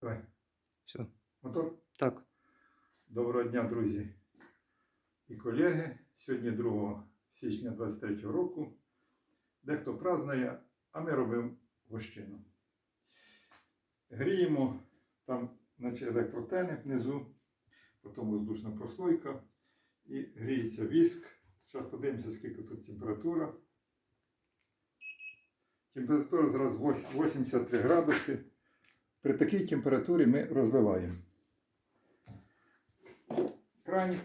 Давай. Все. Мотор. Так. Доброго дня, друзі і колеги. Сьогодні 2 січня 23 року. Дехто празднує, а ми робимо гощину. Гріємо там, наче електротени внизу, потім воздушна прослойка і гріється віск. Зараз подивимося, скільки тут температура. Температура зараз 83 градуси. При такій температурі ми розливаємо. Краник.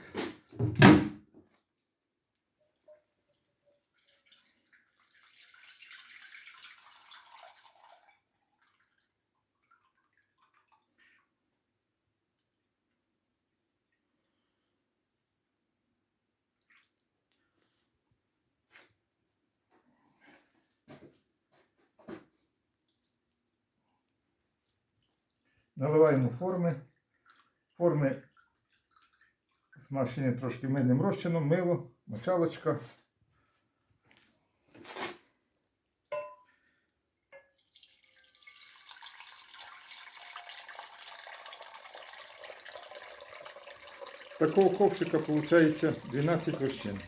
Наливаємо форми. Форми змащені трошки мильним розчином, мило, мочалочка. З такого ковшика виходить 12 розчин.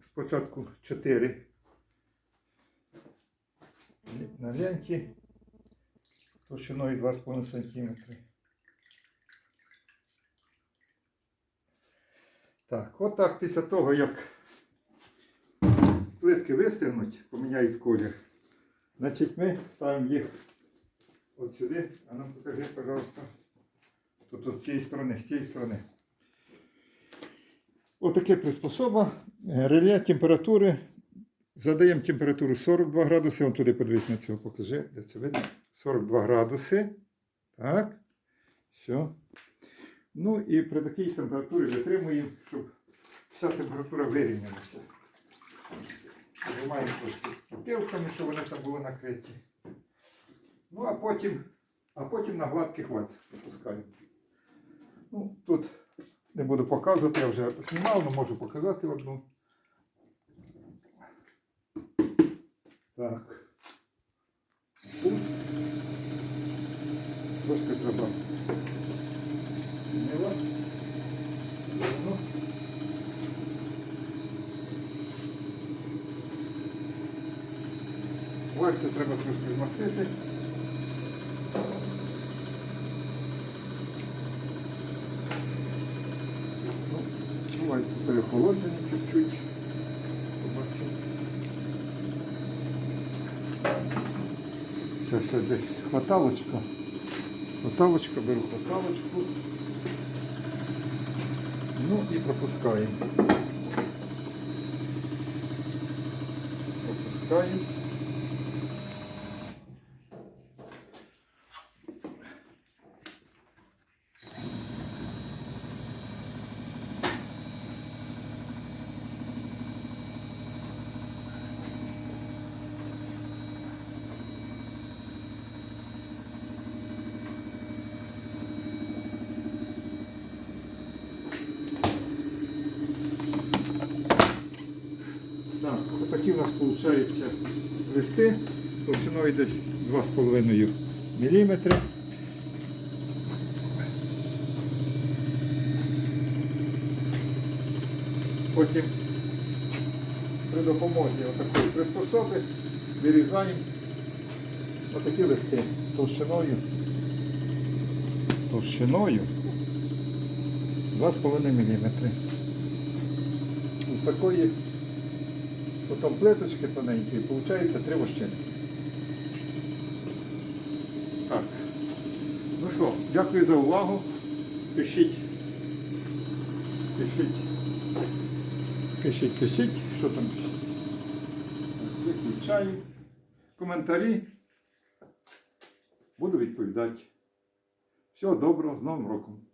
Спочатку 4 на ленті товщиною 2,5 см. Так, от так після того, як плитки вистигнуть, поміняють колір, значить ми ставимо їх от сюди. А ну покажи, пожалуйста. Тут з цієї сторони, з цієї сторони. Отаке приспособа. Е, Реле температури. Задаємо температуру 42 градуси. Вон туди подивись на цього, покажи, де це видно. 42 градуси. Так. Все. Ну і при такій температурі витримуємо, щоб вся температура вирівнялася. Займаємо трошки бутилками, щоб вони там були накриті. Ну, а потім, а потім на гладких вальцях пропускаємо. Ну, тут не буду показувати, я вже знімав, але можу показати одну. Так. Пуск. Трошки треба. Мило. Ну. Вальці треба трошки змастити. Ну, вальці перехолоджені чуть-чуть. Сейчас десь хваталочка. Хваталочка, беру хваталочку. Ну і пропускаємо. Пропускаємо. Так, у нас виходить листи товщиною десь 2,5 мм. Потім при допомозі отакої приспособи вирізаємо отакі листи товщиною. Товщиною 2,5 мм. З такої Потім плиточки тоненькі, виходить три вощинки. Так. Ну що, дякую за увагу. Пишіть. Пишіть. Пишіть, пишіть. Що там пишіть? Виключаю. Коментарі. Буду відповідати. Всього доброго, з Новим роком.